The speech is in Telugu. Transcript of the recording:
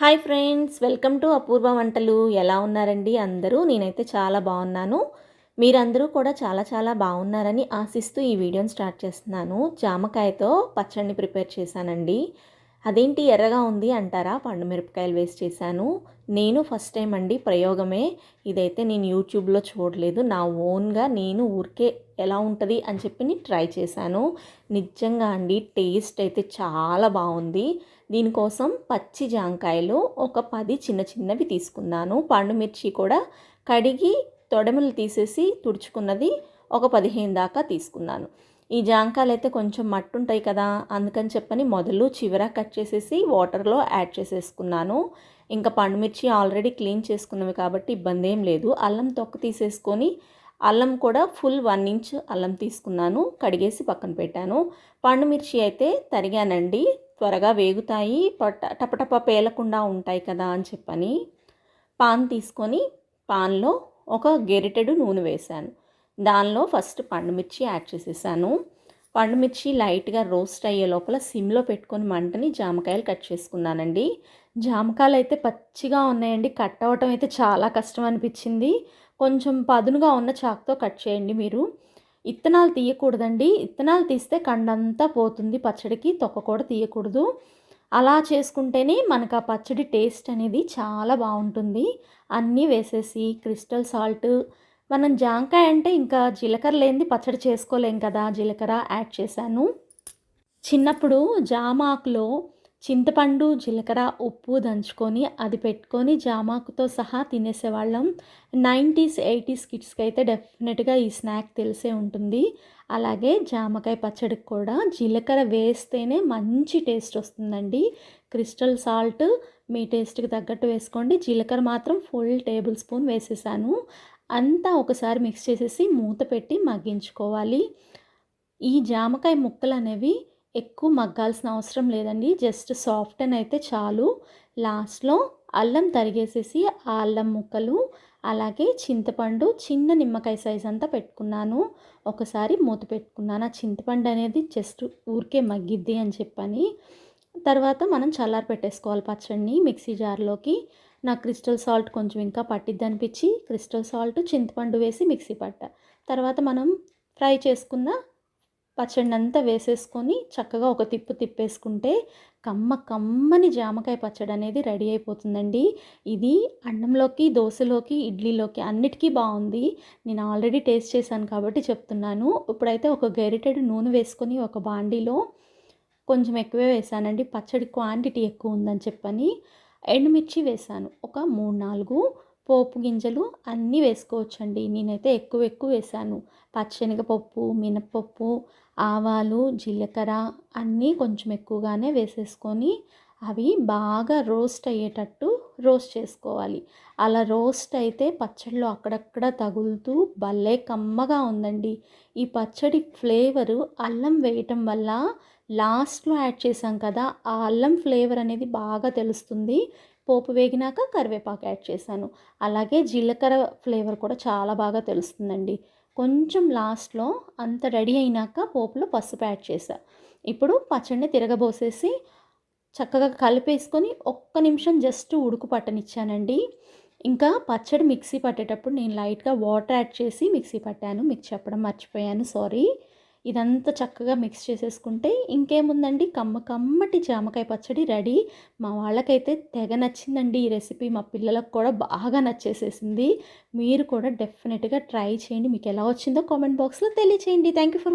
Hi friends welcome to Apoorva వంటలు. ఎలా ఉన్నారండి అందరూ? నేనైతే చాలా బాగున్నాను. మీరందరూ కూడా చాలా చాలా బాగున్నారని ఆశిస్తూ ఈ వీడియోని స్టార్ట్ చేస్తున్నాను. జామకాయతో పచ్చడిని ప్రిపేర్ చేశానండి. అదేంటి ఎర్రగా ఉంది అంటారా? పండు మిరపకాయలు వేసి చేశాను. నేను ఫస్ట్ టైం అండి ప్రయోగమే. ఇదైతే నేను యూట్యూబ్లో చూడలేదు. నా ఓన్గా నేను ఊరికే ఎలా ఉంటుంది అని చెప్పి ట్రై చేశాను. నిజంగా అండి టేస్ట్ అయితే చాలా బాగుంది. దీనికోసం పచ్చి జాంకాయలు ఒక పది చిన్న చిన్నవి తీసుకున్నాను. పండు మిర్చి కూడా కడిగి తొడములు తీసేసి తుడుచుకున్నది ఒక పదిహేను దాకా తీసుకున్నాను. ఈ జాంకాయలు అయితే కొంచెం మట్టు ఉంటాయి కదా అందుకని చెప్పని మొదలు చివర కట్ చేసేసి వాటర్లో యాడ్ చేసేసుకున్నాను. ఇంకా పండుమిర్చి ఆల్రెడీ క్లీన్ చేసుకున్నవి కాబట్టి ఇబ్బంది ఏం లేదు. అల్లం తొక్క తీసేసుకొని అల్లం కూడా ఫుల్ వన్ ఇంచ్ అల్లం తీసుకున్నాను కడిగేసి పక్కన పెట్టాను. పండుమిర్చి అయితే తరిగానండి త్వరగా వేగుతాయి పట్ట టపటప పేలకుండా ఉంటాయి కదా అని చెప్పని పాన్ తీసుకొని పాన్లో ఒక గెరిటెడు నూనె వేశాను. దానిలో ఫస్ట్ పండుమిర్చి యాడ్ చేసేసాను. పండుమిర్చి లైట్గా రోస్ట్ అయ్యే లోపల సిమ్లో పెట్టుకొని మంటని జామకాయలు కట్ చేసుకున్నానండి. జామకాయలు అయితే పచ్చిగా ఉన్నాయండి. కట్ అవ్వటం అయితే చాలా కష్టం అనిపించింది. కొంచెం పదునుగా ఉన్న చాక్తో కట్ చేయండి మీరు. ఇత్తనాలు తీయకూడదండి. ఇత్తనాలు తీస్తే కండంతా పోతుంది. పచ్చడికి తొక్క కూడా తీయకూడదు. అలా చేసుకుంటేనే మనకు ఆ పచ్చడి టేస్ట్ అనేది చాలా బాగుంటుంది. అన్నీ వేసేసి క్రిస్టల్ సాల్ట్ మనం జాంకాయ అంటే ఇంకా జీలకర్ర లేనిది పచ్చడి చేసుకోలేం కదా. జీలకర్ర యాడ్ చేశాను. చిన్నప్పుడు జామాకులో చింతపండు జీలకర్ర ఉప్పు దంచుకొని అది పెట్టుకొని జామాకుతో సహా తినేసేవాళ్ళం. నైంటీస్ ఎయిటీస్ కిడ్స్కి అయితే డెఫినెట్గా ఈ స్నాక్ తెలిసే ఉంటుంది. అలాగే జామకాయ పచ్చడికి కూడా జీలకర్ర వేస్తేనే మంచి టేస్ట్ వస్తుందండి. క్రిస్టల్ సాల్ట్ మీ టేస్ట్కి తగ్గట్టు వేసుకోండి. జీలకర్ర మాత్రం ఫుల్ టేబుల్ స్పూన్ వేసేసాను. అంతా ఒకసారి మిక్స్ చేసేసి మూత పెట్టి మగ్గించుకోవాలి. ఈ జామకాయ ముక్కలు అనేవి ఎక్కువ మగ్గాల్సిన అవసరం లేదండి. జస్ట్ సాఫ్ట్ అని అయితే చాలు. లాస్ట్లో అల్లం తరిగేసేసి ఆ అల్లం ముక్కలు అలాగే చింతపండు చిన్న నిమ్మకాయ సైజ్ అంతా పెట్టుకున్నాను. ఒకసారి మూత పెట్టుకున్నాను. ఆ చింతపండు అనేది జస్ట్ ఊరికే మగ్గిద్ది అని చెప్పని. తర్వాత మనం చల్లారి పెట్టేసుకోవాలి పచ్చడిని మిక్సీ జార్లోకి. నాకు క్రిస్టల్ సాల్ట్ కొంచెం ఇంకా పట్టిద్ది అనిపించి క్రిస్టల్ సాల్ట్ చింతపండు వేసి మిక్సీ పట్ట. తర్వాత మనం ఫ్రై చేసుకున్న పచ్చడి అంతా వేసేసుకొని చక్కగా ఒక తిప్పు తిప్పేసుకుంటే కమ్మ కమ్మని జామకాయ పచ్చడి అనేది రెడీ అయిపోతుందండి. ఇది అన్నంలోకి దోశలోకి ఇడ్లీలోకి అన్నిటికీ బాగుంది. నేను ఆల్రెడీ టేస్ట్ చేశాను కాబట్టి చెప్తున్నాను. ఇప్పుడైతే ఒక గరిటెడ్ నూనె వేసుకొని ఒక బాండీలో కొంచెం ఎక్కువే వేసానండి. పచ్చడి క్వాంటిటీ ఎక్కువ ఉందని చెప్పని ఎండుమిర్చి వేసాను. ఒక మూడు నాలుగు పోపు గింజలు అన్నీ వేసుకోవచ్చండి. నేనైతే ఎక్కువ ఎక్కువ వేసాను. పచ్చనగపప్పు మినపప్పు ఆవాలు జీలకర్ర అన్నీ కొంచెం ఎక్కువగానే వేసేసుకొని అవి బాగా రోస్ట్ అయ్యేటట్టు రోస్ట్ చేసుకోవాలి. అలా రోస్ట్ అయితే పచ్చడిలో అక్కడక్కడ తగులుతూ భలే కమ్మగా ఉందండి. ఈ పచ్చడి ఫ్లేవరు అల్లం వేయటం వల్ల లాస్ట్లో యాడ్ చేసాం కదా ఆ అల్లం ఫ్లేవర్ అనేది బాగా తెలుస్తుంది. పోపు వేగినాక కరివేపాకు యాడ్ చేశాను. అలాగే జీలకర్ర ఫ్లేవర్ కూడా చాలా బాగా తెలుస్తుందండి. కొంచెం లాస్ట్లో అంత రెడీ అయినాక పోపులో పసుపు యాడ్ చేశా. ఇప్పుడు పచ్చడిని తిరగబోసేసి చక్కగా కలిపేసుకొని ఒక్క నిమిషం జస్ట్ ఉడుకు పట్టనిచ్చానండి. ఇంకా పచ్చడి మిక్సీ పట్టేటప్పుడు నేను లైట్గా వాటర్ యాడ్ చేసి మిక్సీ పట్టాను. మీకు చెప్పడం మర్చిపోయాను. సారీ. ఇదంతా చక్కగా మిక్స్ చేసేసుకుంటే ఇంకేముందండి? కమ్మ కమ్మటి జామకాయ పచ్చడి రెడీ. మా వాళ్ళకైతే తెగ నచ్చిందండి ఈ రెసిపీ. మా పిల్లలకు కూడా బాగా నచ్చేసేసింది. మీరు కూడా డెఫినెట్గా ట్రై చేయండి. మీకు ఎలా వచ్చిందో కామెంట్ బాక్స్లో తెలియచేయండి. Thank you for